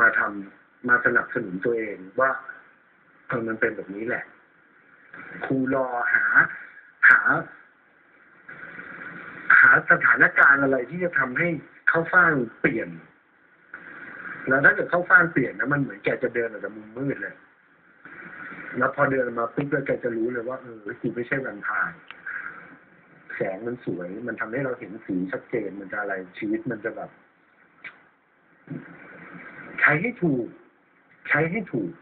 มาทำมาสนับสนุนตัวเองว่าเออมันเป็นแบบนี้แหละ ครูรอหา หา หาสถานการณ์อะไรที่จะทำให้เข้าฟ่างเปลี่ยน แล้วถ้าเกิดเข้าฟ่างเปลี่ยนนะมันเหมือนแกจะเดินออกจากมุมมืดเลยแล้วพอเดินมาปุ๊บแล้วแกจะรู้เลยว่าเออกูไม่ใช่วันพายแสงมันสวย มันทำให้เราเห็นสีชัดเจนมันจะอะไรชีวิตมันจะแบบ ใช้ให้ถูก ใช้ให้ถูก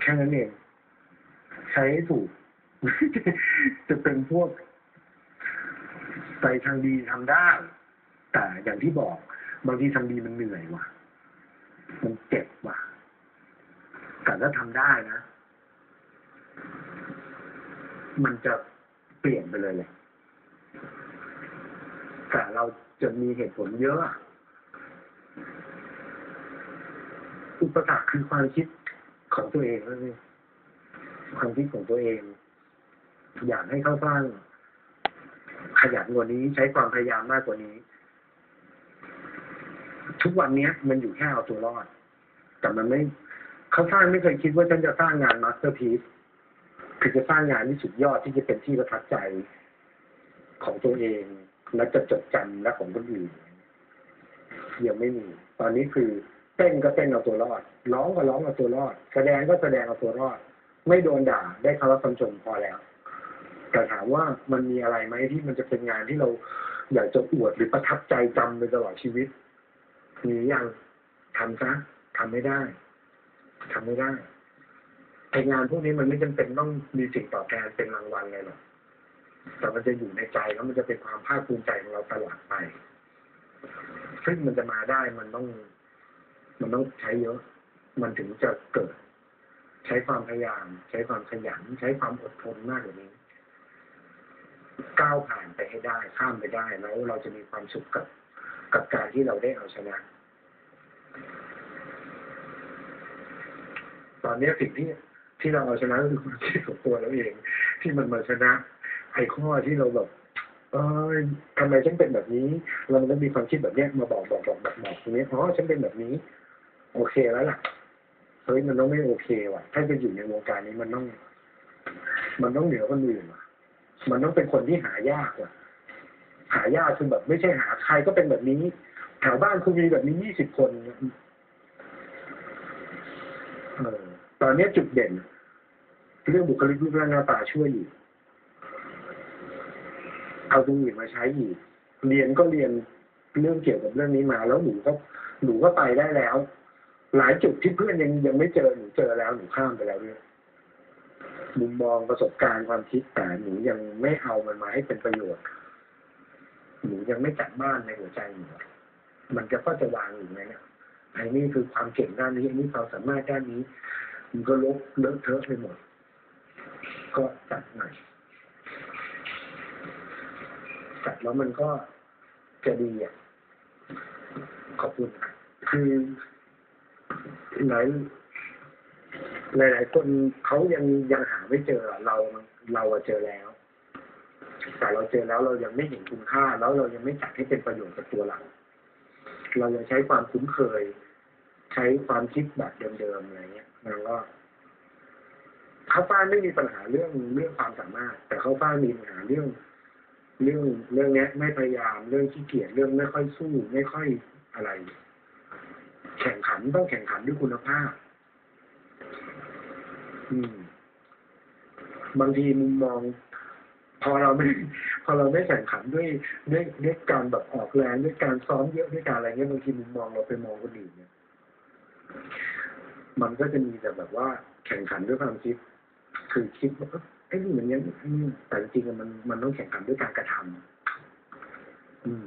แค่นั้นเองใช้ให้ถูก จะเป็นพวกไปทางดีทำได้ แต่อย่างที่บอก บางทีทำดีมันเหนื่อยว่ะ มันเจ็บว่ะ แต่ถ้าทำได้นะ มันจะเปลี่ยนไปเลยเลยแต่เราจะมีเหตุผลเยอะ อุปสรรคคือความคิดของตัวเองนั่นเองความคิดของตัวเอง อยากให้เข้าสร้าง ขยันกว่านี้ใช้ความพยายามมากกว่านี้ ทุกวันเนี้ย มันอยู่แค่เอาตัวรอด แต่มันไม่เขาสร้างไม่เคยคิดว่าฉันจะสร้างงานมาสเตอร์พีซคือจะสร้างงานที่สุดยอดที่จะเป็นที่ประทับใจของตัวเอง และจะจดจำและของคนอื่นยังไม่มี ตอนนี้คือ เต้นก็เต้นเอาตัวรอด ร้องก็ร้องเอาตัวรอด แสดงก็แสดงเอาตัวรอด ไม่โดนด่าได้คำรับคำชมพอแล้ว แต่ถามว่ามันมีอะไรไหมที่มันจะเป็นงานที่เราอยากจะอวดหรือประทับใจจำไปตลอดชีวิตมียังทำซะทำไม่ได้ทำไม่ได้ไองานพวกนี้มันไม่จำเป็นต้องมีสิ่งตอบแทนเป็นรางวัลเลยหรอกแต่มันจะอยู่ในใจแล้วมันจะเป็นความภาคภูมิใจของเราตลอดไป ซึ่งมันจะมาได้มันต้อง มันต้องใช้เยอะ มันถึงจะเกิด ใช้ความพยายาม ใช้ความขยัน ใช้ความอดทนมากกว่านี้ ก้าวผ่านไปให้ได้ ข้ามไปได้ แล้วเราจะมีความสุขกับ กับการที่เราได้เอาชนะ ตอนนี้สิ่งที่ที่เราเอาชนะก็คือความคิดของตัวเราเอง ที่มันมาชนะ ไอ้ข้อที่เราแบบเอ้ยทำไมฉันเป็นแบบนี้ เราต้องมีความคิดแบบเนี้ยมาบอกบอกบอกบอกบอกตรงนี้อ๋อฉันเป็นแบบนี้ โอเคแล้วล่ะเฮ้ยมันต้องไม่โอเคว่ะ ถ้าจะอยู่ในวงการนี้มันต้อง มันต้องเหนือคนอื่นว่ะ มันต้องเป็นคนที่หายากว่ะ หายากคือแบบไม่ใช่หาใครก็เป็นแบบนี้แถวบ้านคุณมีแบบนี้ยี่สิบคนเออตอนนี้จุดเด่น เรื่องบุคลิกรูปร่างหน้าตาช่วยอยู่ เอาตรงอื่นมาใช้อีก เรียนก็เรียนเรื่องเกี่ยวกับเรื่องนี้มา แล้วหนูก็หนูก็ไปได้แล้ว หลายจุดที่เพื่อนยังยังไม่เจอหนูเจอแล้วหนูข้ามไปแล้วด้วยมุมมองประสบการณ์ความคิดแต่หนูยังไม่เอามันมาให้เป็นประโยชน์ หนูยังไม่จัดบ้านในหัวใจหนูมันจะก็จะวางอยู่ไงเนี่ยไอ้นี่คือความเก่งด้านนี้อันนี้ความสามารถด้านนี้ มันก็ลบเลอะเทอะไปหมด ก็จัดหน่จัดแล้วมันก็จะดีอะขอบคุณคือ หลายหลายหลายคนเขายังยังหาไม่เจอเราเราเจอแล้ว แต่เราเจอแล้วเรายังไม่เห็นคุณค่า แล้วเรายังไม่จัดให้เป็นประโยชน์กับตัวเรา เรายังใช้ความคุ้นเคย ใช้ความคิดแบบเดิมๆอะไรเงี้ยมันก็เขาฟ้าไม่มีปัญหาเรื่องเรื่องความสามารถ แต่เขาฟ้ามีปัญหาเรื่อง เรื่องเรื่องเนี้ยไม่พยายามเรื่องขี้เกียจเรื่องไม่ค่อยสู้ ไม่ค่อยอะไร แข่งขันต้องแข่งขันด้วยคุณภาพ อืม บางทีมุมมอง พอเราไม่ พอเราไม่แข่งขันด้วยด้วยด้วยการแบบออกแรงด้วยการซ้อมเยอะด้วยการอะไรเงี้ยบางทีมุมมองเราไปมองคนอื่นเนี่ยมันก็จะมีแต่แบบว่า แข่งขันด้วยความคิด คือคิดว่าเอ้ยไอ้นี่มันยังแต่จริงๆมันมันต้องแข่งขันด้วยการกระทำอืม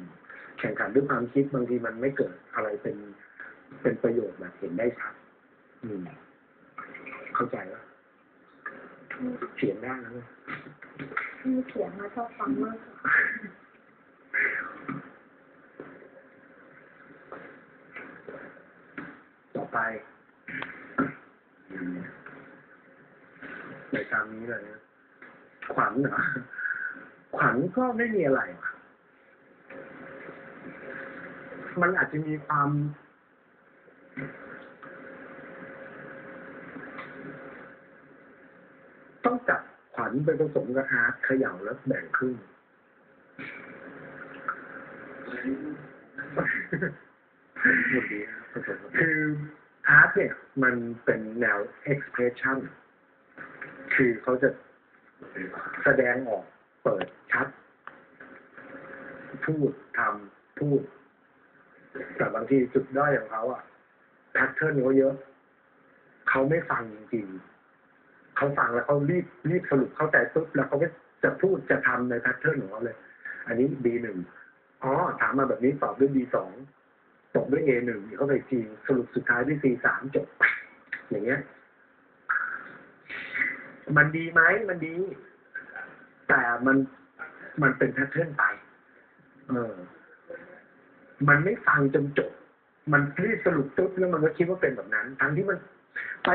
แข่งขันด้วยความคิดบางทีมันไม่เกิดอะไรเป็น เป็นประโยชน์แบบเห็นได้ชัดอืมเข้าใจว่าเสียงได้แล้วเนี่ยมีเสียงมาชอบฟังมากกว่าต่อไปในตามนี้เลยนะขวัญเหรอขวัญก็ไม่มีอะไรว่ะมันอาจจะมีความ ต้องจับขวัญไปผสมกับอาร์ตเขย่าแล้วแบ่งครึ่งหมดดีครับผสมคืออาร์ตเนี่ย มันเป็นแนว expression คือเขาจะแสดงออกเปิดชัด พูดทำพูด แต่บางทีจุดด้อยของเขาอะแพทเทิร์นเขาเยอะ เขาไม่ฟังจริงๆ เขาฟังแล้วเขารีบรีบสรุปเข้าใจปุ๊บแล้วเขาก็จะพูดจะทำในแพทเทิร์นของเขาเลย อันนี้ B หนึ่งอ๋อถามมาแบบนี้ตอบด้วย B สองตอบด้วย A หนึ่งเขาไปทีสรุปสุดท้ายด้วย C สามจบ อย่างเงี้ย มันดีไหมมันดี แต่มันมันเป็นแพทเทิร์นไป เออ มันไม่ฟังจนจบ มันรีบสรุปปุ๊บแล้วมันก็คิดว่าเป็นแบบนั้น ทั้งที่มันไป